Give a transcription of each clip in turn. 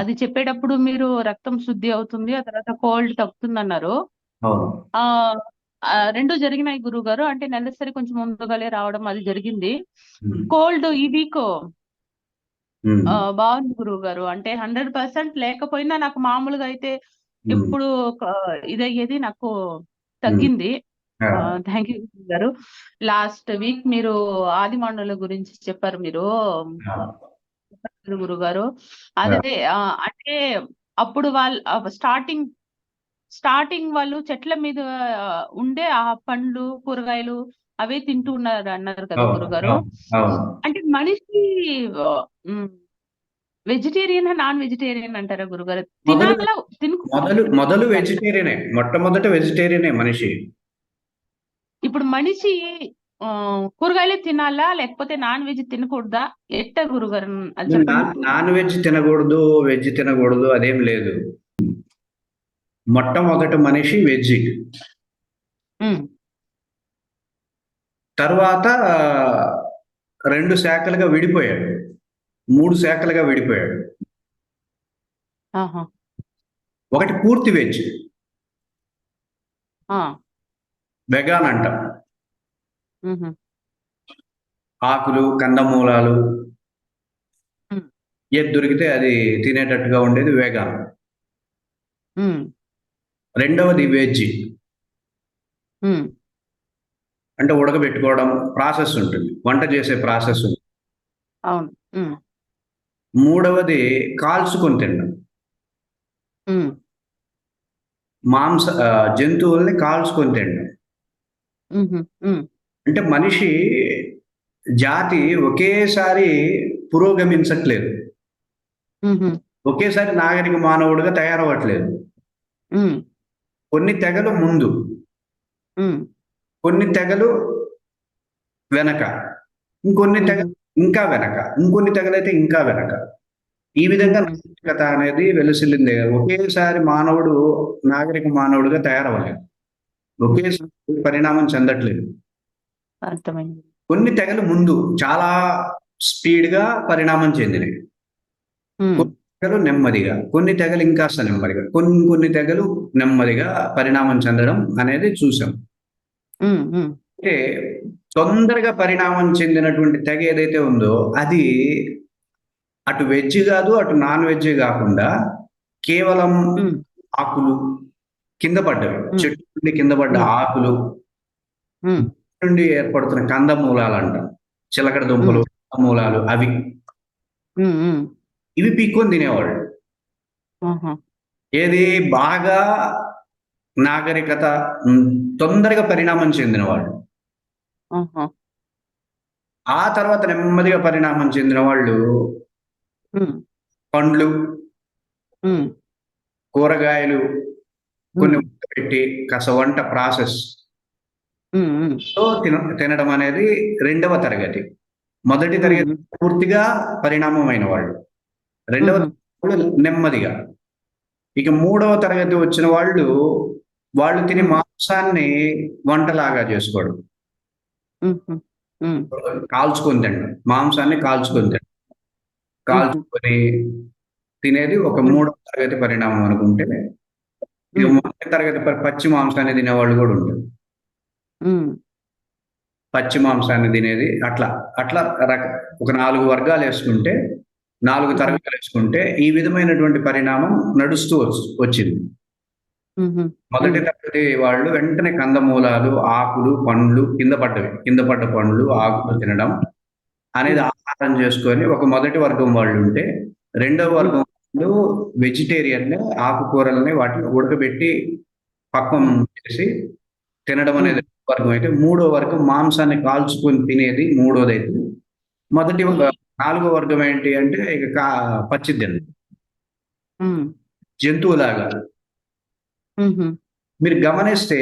అది చెప్పేటప్పుడు మీరు రక్తం శుద్ధి అవుతుంది ఆ తర్వాత కోల్డ్ తగ్గుతుంది అన్నారు ఆ రెండు జరిగినాయి గురువు గారు అంటే నెలసరి కొంచెం ముందుగాలే రావడం అది జరిగింది. కోల్డ్ ఈ వీక్ బాగుంది గురువు గారు అంటే హండ్రెడ్ పర్సెంట్ లేకపోయినా నాకు మామూలుగా అయితే ఒక ఇదయ్యేది నాకు తగ్గింది. థ్యాంక్ యూ గారు లాస్ట్ వీక్ మీరు ఆదిమాండవుల గురించి చెప్పారు మీరు. ఆ, గురువు గారు అదే అంటే అప్పుడు వాళ్ళు స్టార్టింగ్ స్టార్టింగ్ వాళ్ళు చెట్ల మీద ఉండే ఆ పండ్లు కూరగాయలు అవే తింటూ ఉన్నారు అన్నారు కదా గురుగారు. అంటే మనిషి వెజిటేరియన్ నాన్ వెజిటేరియన్ అంటారా గురుగారు? మొదలు తినాలా మొదలు మొదలు వెజిటేరియనే మొట్టమొదట వెజిటేరియనే మనిషి. ఇప్పుడు మనిషి కూరగాయలే తినాలా? లేకపోతే నాన్ వెజ్ తినకూడదా? ఎట్ట గురుగారు నాన్ వెజ్ తినకూడదు వెజ్ తినకూడదు అదేం లేదు. మొట్టమొదట మనిషి వెజ్ తర్వాత రెండు శాఖలుగా విడిపోయాడు. మూడు శాఖలుగా విడిపోయాడు. ఒకటి పూర్తి వెజ్. వెగాన్ అంటాం. ఆకులు కందమూలాలు. ఏది దొరికితే అది తినేటట్టుగా ఉండేది వెగాన్ ఉమ్, రెండవది వెజ్ అంటే ఉడకబెట్టుకోవడం ప్రాసెస్ ఉంటుంది. వంట చేసే ప్రాసెస్ ఉంటుంది. అవును. మూడవది కాల్చుకొని తినడం. మాంస జంతువుల్ని కాల్చుకొని తినడం. అంటే మనిషి జాతి ఒకేసారి పురోగమించట్లేదు. ఒకేసారి నాగరిక మానవుడిగా తయారవ్వట్లేదు. కొన్ని తెగలు ముందు. కొన్ని తెగలు వెనక. ఇంకొన్ని తెగ ఇంకా వెనక. ఇంకొన్ని తెగలైతే ఇంకా వెనక. ఈ విధంగా నాగరికత అనేది వెలుసిల్లింది. ఒకేసారి మానవుడు నాగరిక మానవుడిగా తయారవ్వలేదు. ఒకేసారి పరిణామం చెందట్లేదు. అర్థమైంది. కొన్ని తెగలు ముందు చాలా స్పీడ్గా పరిణామం చెందినాయి ఉమ్, కొన్ని తెగలు నెమ్మదిగా కొన్ని తెగలు ఇంకాస్త నెమ్మదిగా కొన్ని కొన్ని తెగలు నెమ్మదిగా పరిణామం చెందడం అనేది చూసాం. అంటే తొందరగా పరిణామం చెందినటువంటి తెగ ఏదైతే ఉందో అది అటు వెజ్ కాదు అటు నాన్ వెజ్ కాకుండా కేవలం ఆకులు కింద పడ్డవి. చెట్టు నుండి కింద పడ్డ. ఆకులు. నుండి ఏర్పడుతున్న కందమూలాలు అంట చిలకడ దుంపలు మూలాలు అవి. ఇవి పీక్కొని తినేవాళ్ళు. ఏది బాగా నాగరికత తొందరగా పరిణామం చెందిన వాళ్ళు ఆహా, ఆ తర్వాత నెమ్మదిగా పరిణామం చెందిన వాళ్ళు పండ్లు కూరగాయలు కొన్ని పెట్టి కాస్త వంట ప్రాసెస్ తో తిన తినడం అనేది రెండవ తరగతి. మొదటి తరగతి పూర్తిగా పరిణామమైన వాళ్ళు. రెండవ నెమ్మదిగా. ఇక మూడవ తరగతి వచ్చిన వాళ్ళు వాళ్ళు తినే మాంసాన్ని వంటలాగా చేసుకోవడం కాల్చుకొని తినడం. మాంసాన్ని కాల్చుకొని తినడం. కాల్చుకొని తినేది ఒక మూడవ తరగతి పరిణామం అనుకుంటే తరగతి పచ్చి మాంసాన్ని తినేవాళ్ళు కూడా ఉంటారు. పచ్చి మాంసాన్ని తినేది. అట్లా అట్లా రక ఒక నాలుగు వర్గాలు వేసుకుంటే నాలుగు తరగతులు వేసుకుంటే ఈ విధమైనటువంటి పరిణామం నడుస్తూ వచ్- వచ్చింది. మొదటి తరగతి వాళ్ళు వెంటనే కందమూలాలు ఆకులు పండ్లు కింద పడ్డవి కింద పడ్డ పండ్లు ఆకులు తినడం అనేది ఆహారం చేసుకొని ఒక మొదటి వర్గం వాళ్ళు ఉంటే రెండవ వర్గం వాళ్ళు వెజిటేరియన్ ఆకుకూరల్ని వాటిని ఉడకబెట్టి పక్కం చేసి తినడం అనేది వర్గం అయితే మూడో వర్గం మాంసాన్ని కాల్చుకొని తినేది మూడోది అయితే మొదటి నాలుగో వర్గం ఏంటి అంటే ఇక కా పచ్చి తినడం ఉమ్, జంతువులాగా. మీరు గమనిస్తే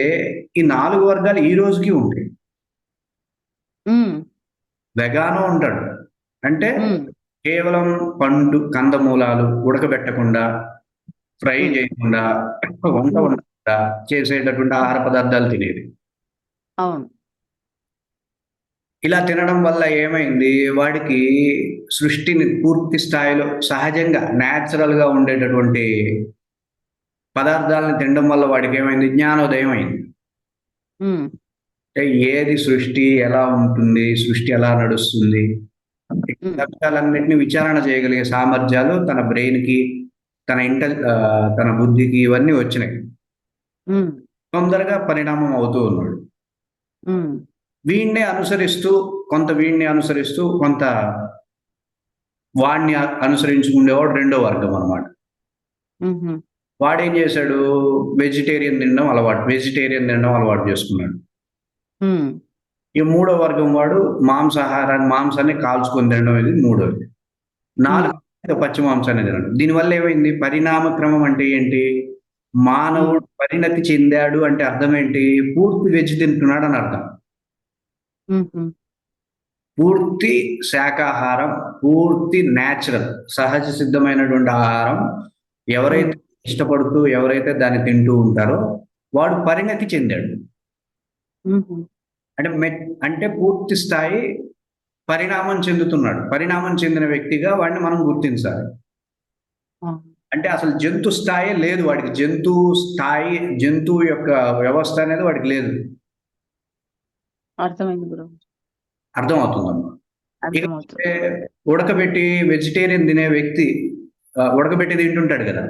ఈ నాలుగు వర్గాలు ఈ రోజుకి ఉంటాయి. వెగానో ఉంటాడు. అంటే కేవలం పండు కందమూలాలు ఉడకబెట్టకుండా ఫ్రై చేయకుండా వంట ఉండకుండా చేసేటటువంటి ఆహార పదార్థాలు తినేది. అవును. ఇలా తినడం వల్ల ఏమైంది? వాడికి సృష్టిని పూర్తి స్థాయిలో సహజంగా natural గా ఉండేటటువంటి పదార్థాలను తినడం వల్ల వాడికి ఏమైంది? జ్ఞానోదయం అయింది. అంటే ఏది సృష్టి ఎలా ఉంటుంది సృష్టి ఎలా నడుస్తుంది? అంశాలన్నింటినీ విచారణ చేయగలిగే సామర్థ్యాలు తన brain కి తన ఇంటెల్ ఆ, తన బుద్ధికి ఇవన్నీ వచ్చినాయి. తొందరగా పరిణామం అవుతూ ఉన్నాడు. వీడిని అనుసరిస్తూ కొంత వీడిని అనుసరిస్తూ కొంత వాడిని అనుసరించుకునేవాడు రెండో వర్గం అన్నమాట. ఉమ్హు, వాడేం చేశాడు? వెజిటేరియన్ తినడం అలవాటు వెజిటేరియన్ తినడం అలవాటు చేసుకున్నాడు. ఈ మూడో వర్గం వాడు మాంసాహారాన్ని మాంసాన్ని కాల్చుకొని తినడం ఇది మూడోది నాలుగు పచ్చి మాంసాన్ని తినడం. దీనివల్ల ఏమైంది? పరిణామ క్రమం అంటే ఏంటి? మానవుడు పరిణతి చెందాడు అంటే అర్థం ఏంటి పూర్తి వెజ్ తింటున్నాడు అని అర్థం. పూర్తి శాకాహారం పూర్తి న్యాచురల్ సహజ సిద్ధమైనటువంటి ఆహారం ఎవరైతే ఇష్టపడుతూ ఎవరైతే దాన్ని తింటూ ఉంటారో వాడు పరిణతి చెందాడు. అంటే మె అంటే పూర్తి స్థాయి పరిణామం చెందుతున్నాడు. పరిణామం చెందిన వ్యక్తిగా వాడిని మనం గుర్తించాలి. అంటే అసలు జంతు స్థాయి లేదు వాడికి. జంతువు స్థాయి జంతువు యొక్క వ్యవస్థ అనేది వాడికి లేదు. అర్థమైంది అర్థం అవుతుందమ్మా ఉడకబెట్టి వెజిటేరియన్ తినే వ్యక్తి ఉడకబెట్టి తింటుంటాడు కదా.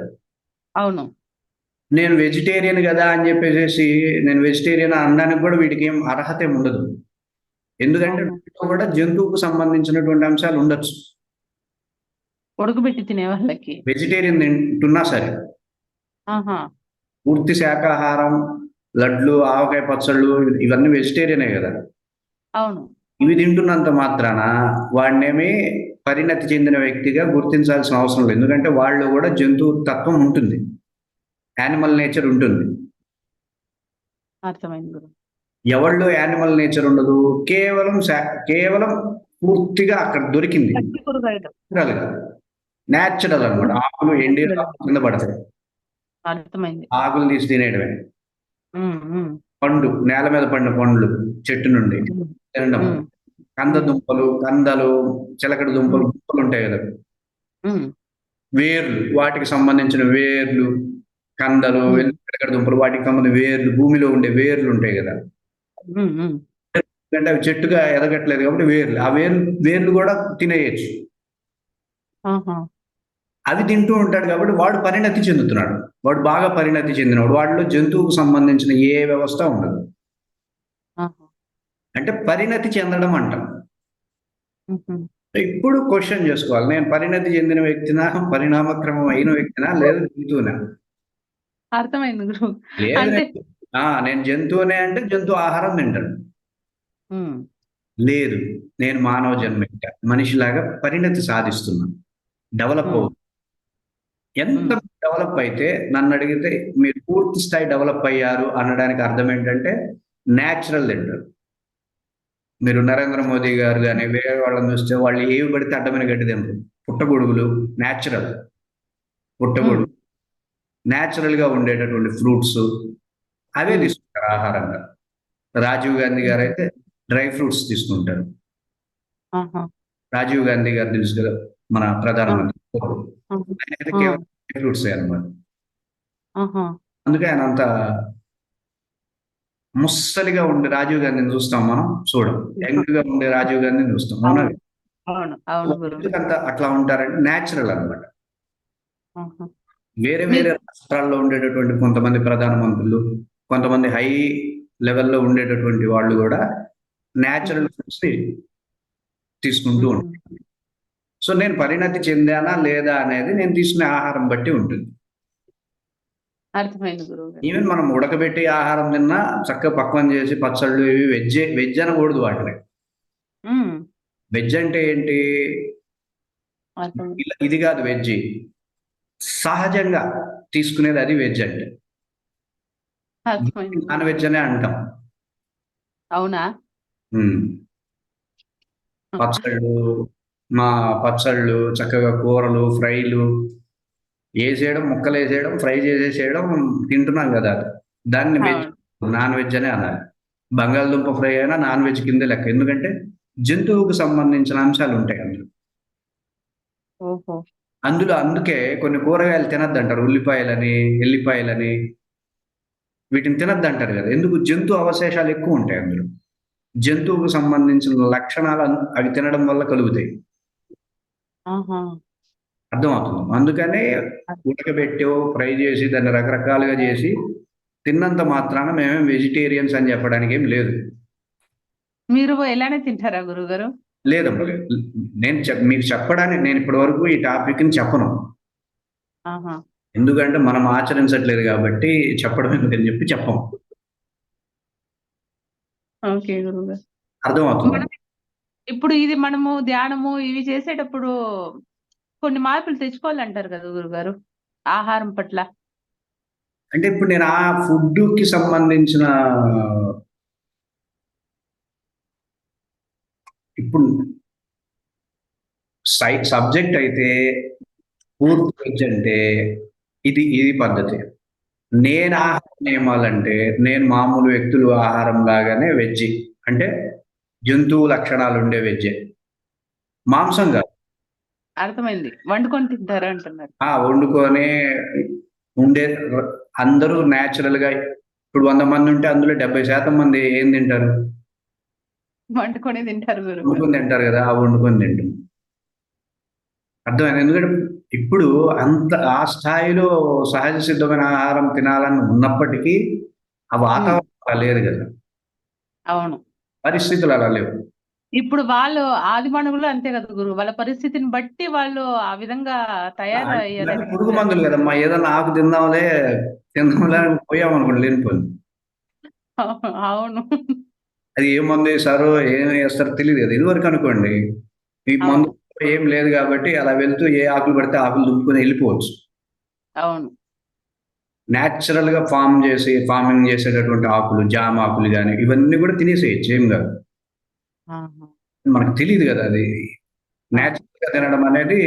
అవును. నేను వెజిటేరియన్ కదా అని చెప్పేసి నేను వెజిటేరియన్ అనడానికి కూడా వీడికి ఏం అర్హత ఉండదు. ఎందుకంటే కూడా జంతువుకు సంబంధించినటువంటి అంశాలు ఉండొచ్చు. ఉడకబెట్టి తినే వాళ్ళకి వెజిటేరియన్ తింటున్నా సరే. ఆహా. పూర్తి శాకాహారం లడ్లు ఆవకాయ పచ్చళ్ళు ఇవన్నీ వెజిటేరియనే కదా. అవును. ఇవి తింటున్నంత మాత్రాన వాడినేమి పరిణతి చెందిన వ్యక్తిగా గుర్తించాల్సిన అవసరం లేదు. ఎందుకంటే వాళ్ళు కూడా జంతువు తత్వం ఉంటుంది. యానిమల్ నేచర్ ఉంటుంది. అర్థమైంది ఎవళ్ళు యానిమల్ నేచర్ ఉండదు. కేవలం కేవలం పూర్తిగా అక్కడ దొరికింది. కూరగాయలు న్యాచురల్ అన్నమాట. ఆకులు ఎండి కింద పడతాయి. అర్థమైంది. ఆకులు తీసి తినేయడమే. పండు నేల మీద పడిన పండ్లు చెట్టు నుండి తినడం. కంద దుంపలు కందలు చిలకడ దుంపలు దుంపలు ఉంటాయి కదా. వేర్లు వాటికి సంబంధించిన వేర్లు కందలు. చిలకడ దుంపలు వాటికి సంబంధించిన వేర్లు భూమిలో ఉండే వేర్లు ఉంటాయి కదా. ఎందుకంటే అవి చెట్టుగా ఎదగట్లేదు కాబట్టి వేర్లు. ఆ వేర్లు వేర్లు కూడా తినేయచ్చు. అవి తింటూ ఉంటాడు కాబట్టి వాడు పరిణతి చెందుతున్నాడు. వాడు బాగా పరిణతి చెందినవాడు. వాడిలో జంతువుకు సంబంధించిన ఏ వ్యవస్థ ఉండదు. అంటే పరిణతి చెందడం అంటాం. ఇప్పుడు క్వశ్చన్ చేసుకోవాలి. నేను పరిణతి చెందిన వ్యక్తినా పరిణామక్రమం అయిన వ్యక్తినా లేదా జంతువునా? అర్థమైంది నేను జంతువునే అంటే జంతువు ఆహారం తింటాను లేదు. నేను మానవ జన్మ. మనిషిలాగా పరిణతి సాధిస్తున్నాను డెవలప్. అవుతుంది ఎంత డెవలప్ అయితే నన్ను అడిగితే మీరు పూర్తి స్థాయి డెవలప్ అయ్యారు అనడానికి అర్థం ఏంటంటే న్యాచురల్ తింటారు మీరు నరేంద్ర మోదీ గారు కానీ వేరే వాళ్ళని చూస్తే వాళ్ళు ఏవి పడితే అడ్డమైన గడ్డి పుట్టగొడుగులు న్యాచురల్ పుట్టగొడుగు. న్యాచురల్గా ఉండేటటువంటి ఫ్రూట్స్ అవే. తీసుకుంటారు ఆహారంగా. రాజీవ్ గాంధీ గారు అయితే డ్రై ఫ్రూట్స్ తీసుకుంటారు. రాజీవ్ గాంధీ గారు తెలుసు కదా మన ప్రధానమంత్రి. అయితే కేవలం ఫ్రూట్స్ అనమాట అందుకే ఆయన అంత ముස්සలిగా ఉండే రాజీవ్ గాంధీని చూస్తాం మనం చూడం. యంగ్గా ఉండే రాజీవ్ గాంధీని చూస్తాం అవునా. ఎందుకంత అట్లా ఉంటారంటే న్యాచురల్ అన్నమాట. ఆహా, వేరే వేరే రాష్ట్రాల్లో ఉండేటటువంటి కొంతమంది ప్రధానమంత్రులు కొంతమంది హై లెవెల్లో ఉండేటటువంటి వాళ్ళు కూడా న్యాచురల్ ఫుడ్స్ తీసుకుంటూ ఉంటారు. సో నేను పరిణతి చెందానా లేదా అనేది నేను తీసుకునే ఆహారం బట్టి ఉంటుంది. అర్థమైంది గురువు గారు. ఈవెన్ మనం ఉడకబెట్టి ఆహారం తిన్నా చక్కగా పక్వం చేసి పచ్చళ్ళు ఇవి వెజ్ వెజ్ అనకూడదు వాటిని. వెజ్ అంటే ఏంటి? ఇది కాదు వెజ్ సహజంగా తీసుకునేది అది వెజ్ అంటే. నాన్ వెజ్ అనే అంటాం. అవునా. పచ్చళ్ళు మా పచ్చళ్ళు చక్కగా కూరలు ఫ్రైలు. వేసేయడం ముక్కలు వేసేయడం ఫ్రై చేసేసేయడం తింటున్నాం కదా. దాన్ని వెజ్. నాన్ వెజ్ అనే అనాలి. బంగాళదుంప ఫ్రై అయినా నాన్ వెజ్ కిందే లెక్క. ఎందుకంటే జంతువుకు సంబంధించిన అంశాలు ఉంటాయి అందులో. అందులో అందుకే కొన్ని కూరగాయలు తినద్దంటారు. ఉల్లిపాయలని ఎల్లిపాయలని. వీటిని తినద్దంటారు కదా. ఎందుకు? జంతు అవశేషాలు ఎక్కువ ఉంటాయి అందులో. జంతువుకు సంబంధించిన లక్షణాలు అవి తినడం వల్ల కలుగుతాయి. ఆహా. అర్థమవుతుంది. అందుకనే ఉడకబెట్టో ఫ్రై చేసి దాన్ని రకరకాలుగా చేసి తిన్నంత మాత్రాన మేమేం వెజిటేరియన్స్ అని చెప్పడానికి ఏం లేదు. మీరు ఎలానే తింటారా గురుగారు? లేదమ్మా లేదు. నేను చెప్ మీకు చెప్పడానికి నేను ఇప్పటి వరకు ఈ టాపిక్ని చెప్పను. ఆహా. ఎందుకంటే మనం ఆచరించట్లేదు కాబట్టి చెప్పడం ఎందుకని చెప్పి చెప్పం. ఓకే అర్థమవుతుంది. మనం ఇప్పుడు ఇది మనము ధ్యానము ఇవి చేసేటప్పుడు కొన్ని మార్పులు తెచ్చుకోవాలంటారు కదా గురుగారు ఆహారం పట్ల? అంటే ఇప్పుడు నేను ఆ ఫుడ్కి సంబంధించిన ఇప్పుడు సై సబ్జెక్ట్ అయితే పూర్తి వెజ్ అంటే ఇది ఇది పద్ధతి. నేను ఆహారం నియమాలంటే నేను మామూలు వ్యక్తులు ఆహారం లాగానే వెజ్ అంటే జంతువు లక్షణాలు ఉండే వెజ్జే. మాంసం కాదు. అర్థమైంది. వండుకొని తింటారా అంటున్నారు. ఆ వండుకొని ఉండే అందరూ natural గా ఇప్పుడు వంద మంది ఉంటే అందులో డెబ్బై శాతం మంది ఏం తింటారు? వండుకొని తింటారు వండుకొని తింటారు కదా ఆ వండుకొని తింటాం. అర్థమైంది? ఎందుకంటే ఇప్పుడు అంత ఆ స్థాయిలో సహజ సిద్ధమైన ఆహారం తినాలని ఉన్నప్పటికీ ఆ వాతావరణం లేదు కదా. అవును. పరిస్థితులు అలా లేవు. ఇప్పుడు వాళ్ళు ఆది మానవులు అంతే కదా గురు వాళ్ళ పరిస్థితిని బట్టి వాళ్ళు ఆ విధంగా తయారయ్యారు. పురుగు మందులు కదమ్మా. ఏదన్నా ఆకు తిందాంలే తిందాంలే అని పోయాం అనుకోండి లేనిపోయింది అవును. అది ఏ మందు వేస్తారో ఏం వేస్తారో తెలియదు కదా. ఇదివరకు అనుకోండి ఈ మందు ఏం లేదు కాబట్టి అలా వెళ్తూ ఏ ఆకులు పడితే ఆకులు దుంపుకొని వెళ్ళిపోవచ్చు. అవును. న్యాచురల్గా ఫామ్ చేసి ఫార్మింగ్ చేసేటటువంటి ఆకులు జామ ఆకులు కానీ ఇవన్నీ కూడా తినేసేయచ్చు ఏం కాదు. మనకు తెలియదు కదా అది. న్యాచురల్గా తినడం అనేది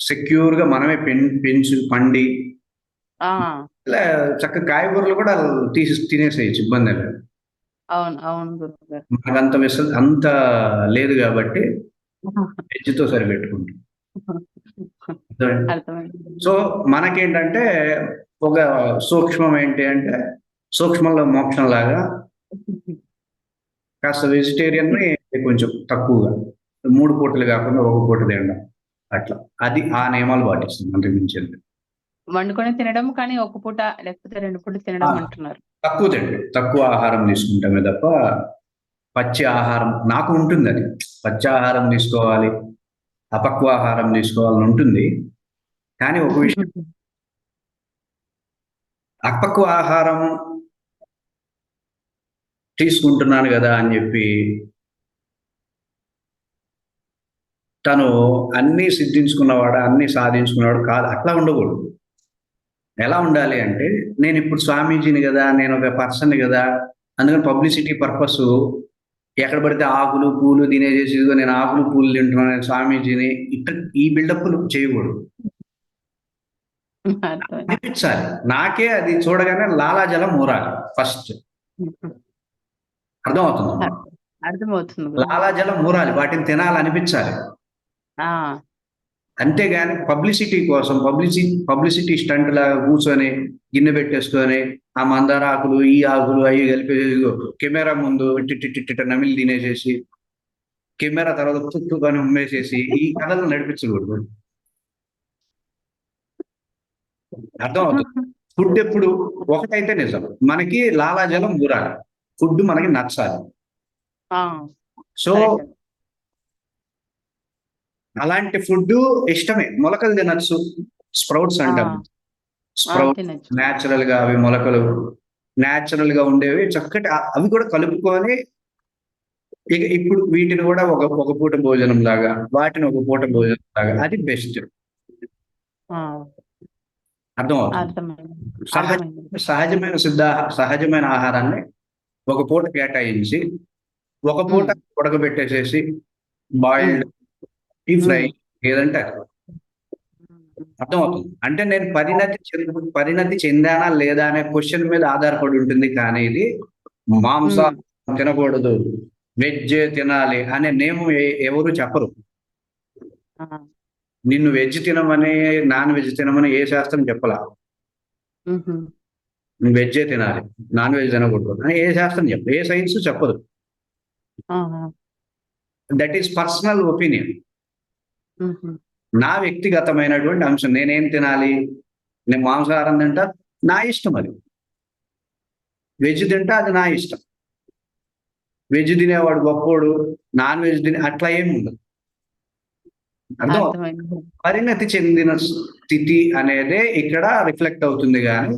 సెక్యూర్గా మనమే పెం పెంచు పండి. ఇలా చక్కగా కాయగూరలు కూడా తీసి తినేసేయచ్చు ఇబ్బంది లేదు. అవును అవును గురువు గారు మనకు అంత అంత లేదు కాబట్టి వెజ్తో సరిపెట్టుకుంటాం. సో మనకేంటంటే ఒక సూక్ష్మం ఏంటి అంటే సూక్ష్మంలో మోక్షం లాగా కాస్త వెజిటేరియన్ కొంచెం తక్కువగా మూడు పూటలు కాకుండా ఒక పూట తినడం అట్లా. అది ఆ నియమాలు పాటిస్తుంది అంతకు మించింది వండుకొని తినడం కానీ ఒక పూట లేకపోతే రెండు పూట తినడం. అంటున్నారు. తక్కువ తింటాం తక్కువ ఆహారం తీసుకుంటామే తప్ప పచ్చి ఆహారం నాకు ఉంటుంది అది. పచ్చి ఆహారం తీసుకోవాలి అపక్వ ఆహారం తీసుకోవాలని ఉంటుంది. కానీ ఒక విషయం అపక్వ ఆహారం తీసుకుంటున్నాను కదా అని చెప్పి తను అన్నీ సిద్ధించుకున్నవాడు అన్నీ సాధించుకున్నవాడు కాదు. అట్లా ఉండకూడదు. ఎలా ఉండాలి అంటే నేను ఇప్పుడు స్వామీజీని కదా నేను ఒక పర్సన్ కదా అందుకని పబ్లిసిటీ పర్పస్ ఎక్కడ పడితే ఆకులు పూలు తినేసేసి నేను ఆకులు పూలు తింటున్నాను నేను స్వామీజీని ఇట్లా ఈ బిల్డప్లు చేయకూడదు. అనిపించాలి. నాకే అది చూడగానే లాలాజలం ఊరాలి. ఫస్ట్. అర్థమవుతుంది? అర్థమవుతుంది. లాలాజలం ఊరాలి. వాటిని తినాలనిపించాలి. అంతేగాని పబ్లిసిటీ కోసం పబ్లిసి పబ్లిసిటీ స్టంట్ లాగా కూర్చొని గిన్నె పెట్టేసుకొని ఆ మందార ఆకులు ఈ ఆకులు అవి కలిపి కెమెరా ముందు టిట్టిట్టిట్ట నమిలి తినేసేసి కెమెరా తర్వాత తుట్టుకొని ఉమ్మేసేసి ఈ కథలు నడిపించకూడదు. అర్థం అవుతుంది ఫుడ్ ఎప్పుడు? ఒకటైతే నిజం. మనకి లాలాజలం ఊరాలి. ఫుడ్ మనకి నచ్చాలి. సో. అలాంటి ఫుడ్ ఇష్టమే. మొలకలు తినచ్చు. స్ప్రౌట్స్ అంటాం. స్ప్రౌట్ న్యాచురల్గా అవి మొలకలు న్యాచురల్గా ఉండేవి. చక్కటి అవి కూడా కలుపుకొని ఇక ఇప్పుడు వీటిని కూడా ఒక ఒక పూట భోజనం లాగా వాటిని ఒక పూట భోజనం లాగా. అది బెస్ట్. అర్థమవుతుంది. సహజ సహజమైన సిద్ధ సహజమైన ఆహారాన్ని ఒక పూట కేటాయించి ఒక పూట ఉడకబెట్టేసేసి బాయిల్డ్ ఈ ఫ్రై ఏదంటే. అర్థమవుతుంది. అంటే నేను పరిణతి చెంద పరిణతి చెందానా లేదా అనే క్వశ్చన్ మీద ఆధారపడి ఉంటుంది కానీ ఇది మాంసం తినకూడదు. వెజ్ తినాలి అనే నేమ్ ఎవరు చెప్పరు. నిన్ను వెజ్ తినమని నాన్ వెజ్ తినమని ఏ శాస్త్రం చెప్పలా. నువ్వు వెజ్జే తినాలి నాన్ వెజ్ తినకూడదు అని ఏ శాస్త్రం చెప్పదు ఏ సైన్స్ చెప్పదు. That is personal opinion. నా వ్యక్తిగతమైనటువంటి అంశం నేనేం తినాలి? నేను మాంసాహారం తింటా? నా ఇష్టం అది. వెజ్ తింటా అది నా ఇష్టం. వెజ్ తినేవాడు గొప్పోడు నాన్ వెజ్ తినే అట్లా ఏమి ఉండదు. పరిణతి చెందిన స్థితి అనేదే ఇక్కడ రిఫ్లెక్ట్ అవుతుంది కానీ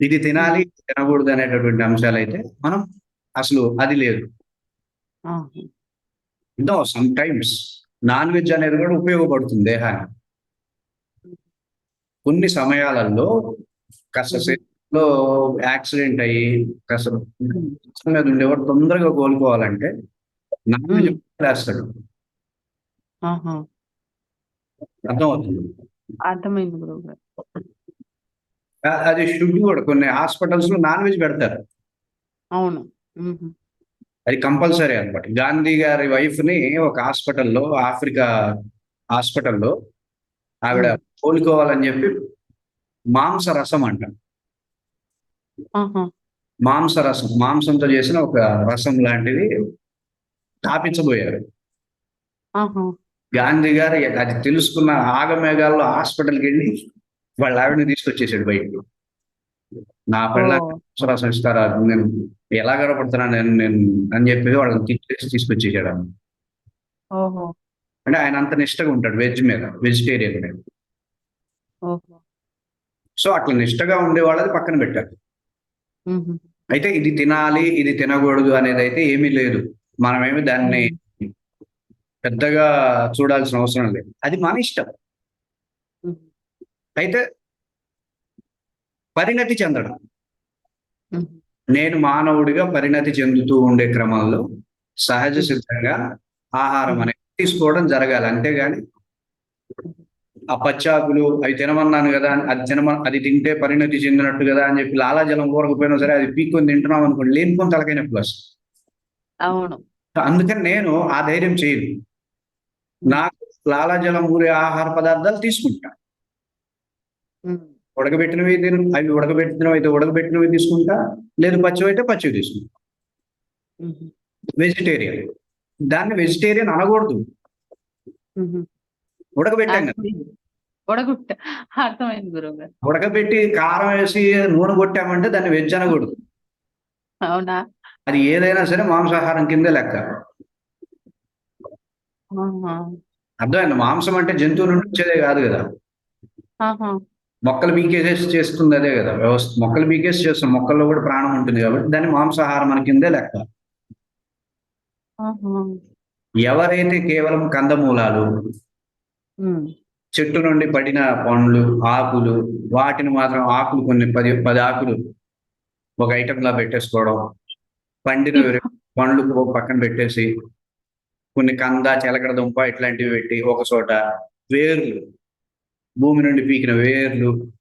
ఇది తినాలి తినకూడదు అనేటటువంటి అంశాలు అయితే మనం అసలు అది లేదు. No sometimes non veg అనేది కూడా ఉపయోగపడుతుంది దేహానికి. కొన్ని సమయాలలో సేపులో యాక్సిడెంట్ అయ్యి మంచం మీద ఉండేవాడు తొందరగా కోలుకోవాలంటే నాన్ వెజ్ వేస్తాడు. అర్థమవుతుంది. అర్థమైంది గురువు గారు. ఆ- అది షుడ్ కూడా కొన్ని హాస్పిటల్స్లో నాన్ వెజ్ పెడతారు. అవును. అది కంపల్సరీ అన్నమాట. గాంధీ గారి వైఫ్ని ఒక హాస్పిటల్లో ఆఫ్రికా హాస్పిటల్లో ఆవిడ కోలుకోవాలని చెప్పి మాంస రసం అంట. మాంస రసం మాంసంతో చేసిన ఒక రసం లాంటిది తాపించబోయారు. గాంధీ గారు అది తెలుసుకున్న ఆగమేఘాల్లో హాస్పిటల్కి వెళ్ళి వాళ్ళ ఆవిడని తీసుకొచ్చేసాడు బయటికి. నా పిల్ల ఇస్తారా? నేను ఎలా గడపడుతున్నా నేను నేను అని చెప్పి వాళ్ళని తీసేసి తీసుకొచ్చేసాడు అంటే ఆయన అంత నిష్టగా ఉంటాడు వెజ్ మీద వెజిటేరియన్ మీద. సో అట్లా నిష్టగా ఉండే వాళ్ళది పక్కన పెట్టారు. అయితే ఇది తినాలి ఇది తినకూడదు అనేది అయితే ఏమీ లేదు. మనమేమి దాన్ని పెద్దగా చూడాల్సిన అవసరం లేదు. అది మన ఇష్టం. అయితే పరిణతి చెందడం. నేను మానవుడిగా పరిణతి చెందుతూ ఉండే క్రమంలో సహజ సిద్ధంగా ఆహారం అనేది తీసుకోవడం జరగాలి. అంతేగాని ఆ పచ్చాకులు అవి తినమన్నాను కదా అది తినమ అది తింటే పరిణతి చెందినట్టు కదా అని చెప్పి లాలాజలం కూరకపోయినా సరే అది పీక్కొని తింటున్నాం అనుకోండి లేనిపోని తలకాయ నొప్పి వస్తుంది. అవును. అందుకని నేను ఆ ధైర్యం చేయను. నాకు లాలాజలం ఊరే ఆహార పదార్థాలు తీసుకుంటా. ఉడకబెట్టినవి తిను అవి ఉడకబెట్టినవి అయితే ఉడకబెట్టినవి తీసుకుంటా లేదు పచ్చివి అయితే పచ్చివి తీసుకుంటా. వెజిటేరియన్ దాన్ని వెజిటేరియన్ అనకూడదు. ఉడకబెట్టాం కదా అర్థమైంది. ఉడగుట్ట అర్థమైంది గురువు గారు ఉడకబెట్టి కారం వేసి నూనె కొట్టామంటే దాన్ని వెజ్ అనకూడదు అవునా అది ఏదైనా సరే మాంసాహారం కిందే లెక్క. అర్థమైంది మాంసం అంటే జంతువు నుండి వచ్చేదే కాదు కదా. మొక్కలు పీకేసేసి చేస్తుంది అదే కదా వ్యవస్థ మొక్కలు పీకేసి చేస్తాం మొక్కల్లో కూడా ప్రాణం ఉంటుంది కాబట్టి దాన్ని మాంసాహారం మన కిందే లెక్క. ఎవరైతే కేవలం కందమూలాలు. చెట్టు నుండి పడిన పండ్లు ఆకులు వాటిని మాత్రం ఆకులు కొన్ని పది పది ఆకులు ఒక item లా పెట్టేసుకోవడం పండిన పండ్లు పక్కన పెట్టేసి కొన్ని కంద చిలకడ దుంప ఇట్లాంటివి పెట్టి ఒక చోట వేర్లు భూమి నుండి పీకిన వేర్లు.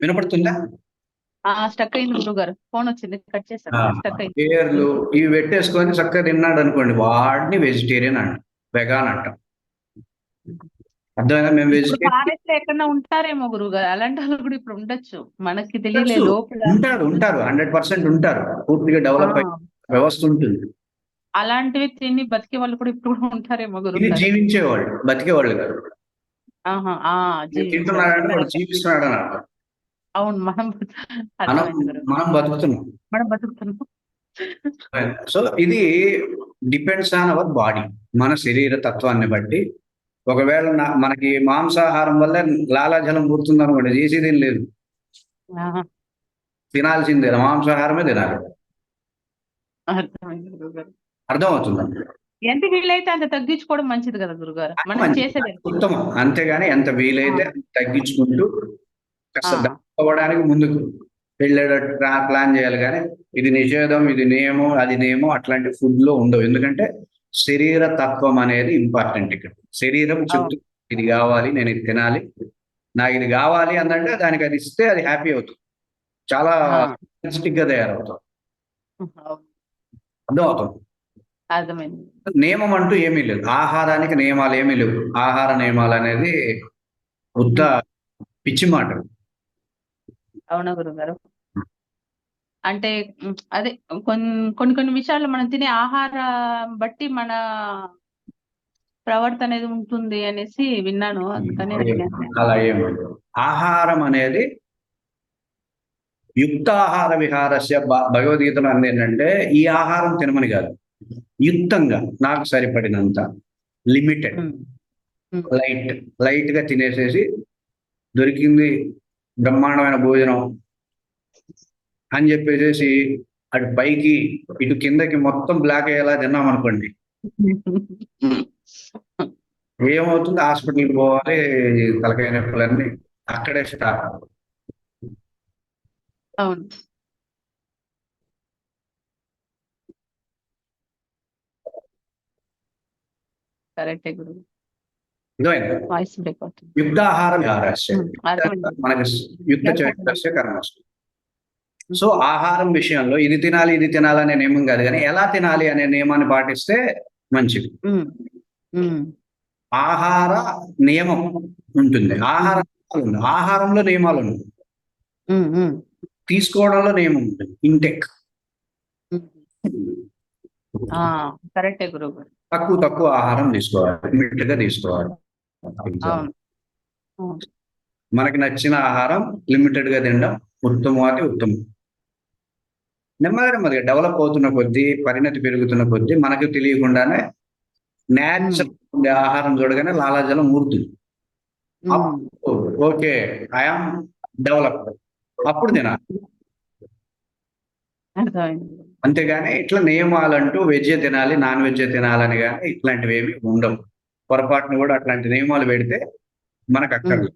వినపడుతుందా? స్టక్ అయింది గురువు గారు. ఫోన్ వచ్చింది. కట్ చేశాను. ఆ, స్టక్ అయింది. వేర్లు ఇవి పెట్టేసుకొని చక్కగా తిన్నాడు అనుకోండి. వాడిని వెజిటేరియన్ అంట వెగాన్ అంటాం. అర్థమైనా మేము వెజిటేరియన్ ఎక్కడన్నా ఉంటారేమో గురువు గారు. అలాంటి వాళ్ళు కూడా ఇప్పుడు ఉండొచ్చు. మనకి తెలియలే ఉండొచ్చు. లోపల. ఉంటారు ఉంటారు. హండ్రెడ్ పర్సెంట్ ఉంటారు. పూర్తిగా డెవలప్ అయ్యే వ్యవస్థ ఉంటుంది. అలాంటివి తిని బతికే వాళ్ళు కూడా ఇప్పుడు కూడా ఉంటారేమో ఇది గారు? జీవించేవాళ్ళు బతికేవాళ్ళు కాదు. వాడు జీవిస్తున్నాడు అని అర్థం. అవును మనం మనం బతుకుతున్నాం. మనం బతుకుతున్నాం. సో ఇది డిపెండ్స్ ఆన్ అవర్ బాడీ మన శరీర తత్వాన్ని బట్టి. ఒకవేళ మనకి మాంసాహారం వల్ల లాలాజలం పుడుతుంది అనుకోండి చేసేదేం లేదు. తినాల్సిందే మాంసాహారమే తినాలి. గారు అర్థమవుతుంది? ఎంత వీలైతే అంత తగ్గించుకోవడం మంచిది కదా గురుగారు. మనం. చేసేది? ఉత్తమం. అంతేగాని ఎంత వీలైతే తగ్గించుకుంటూ అవ్వడానికి ముందుకు వెళ్ళేటట్టు ప్లా- ప్లాన్ చేయాలి. కానీ ఇది నిషేధం ఇది నియమం అది నియమం అట్లాంటి ఫుడ్లో ఉండవు. ఎందుకంటే శరీర తత్వం అనేది ఇంపార్టెంట్ ఇక్కడ. శరీరం చెప్తూ ఇది కావాలి నేను ఇది తినాలి. నాకు ఇది కావాలి అందంటే దానికి అది ఇస్తే అది హ్యాపీ అవుతుంది. చాలా గా తయారవుతాం. అవును. అర్థమవుతుంది? అర్థమైంది. నియమం అంటూ ఏమీ లేదు. ఆహారానికి నియమాలు ఏమీ లేవు. ఆహార నియమాలు అనేది ఉత్త పిచ్చి మాట అవునా గురుగారు? అంటే అదే కొన్ని కొన్ని కొన్ని విషయాలు మనం తినే ఆహార బట్టి మన ప్రవర్తన అనేది ఉంటుంది అనేసి విన్నాను. అందుకని. ఆహారం అనేది యుక్తాహార విహారస్య భగవద్గీతలో అన్నది ఏంటంటే ఈ ఆహారం తినమని కాదు. యుక్తంగా నాకు సరిపడినంత లిమిటెడ్. లైట్ లైట్గా తినేసేసి దొరికింది బ్రహ్మాండమైన భోజనం అని చెప్పేసి అటు పైకి ఇటు కిందకి మొత్తం బ్లాక్ అయ్యేలా తిన్నాం అనుకోండి. ఏమవుతుంది? హాస్పిటల్కి పోవాలి తలకాయ నొప్పులన్నీ అక్కడే స్టార్ట్. అవును. కరెక్టే గురు. వాయిస్ బ్రేక్ అవుతుంది యుక్తాహార అర్థమైంది. మనకి యుక్త కర్మస్య సో ఆహారం విషయంలో ఇది తినాలి ఇది తినాలి అనే నియమం కాదు కానీ ఎలా తినాలి అనే నియమాన్ని పాటిస్తే మంచిది. ఆహార నియమం ఉంటుంది. ఆహార. ఆహారంలో నియమాలు ఉన్నాయి. ఉమ్, తీసుకోవడంలో ఉంటుంది ఇంటెక్. కరెక్టే గురువు గారు తక్కువ తక్కువ ఆహారం తీసుకోవాలి లిమిట్గా తీసుకోవాలి. మనకి నచ్చిన ఆహారం లిమిటెడ్గా తినడం ఉత్తమం అది ఉత్తమం. నెమ్మది నెమ్మదిగా డెవలప్ అవుతున్న కొద్దీ పరిణతి పెరుగుతున్న కొద్దీ మనకు తెలియకుండానే న్యాచురల్ ఉండే ఆహారం చూడగానే లాలాజలం ఊరుతుంది. Okay I am developed. అప్పుడు తినాలి అంతేగాని ఇట్లా నియమాలంటూ వెజ్ తినాలి నాన్ వెజ్ తినాలని కానీ ఇట్లాంటివి ఏమి ఉండవు. పొరపాటును కూడా అట్లాంటి నియమాలు పెడితే మనకు అక్కర్లేదు.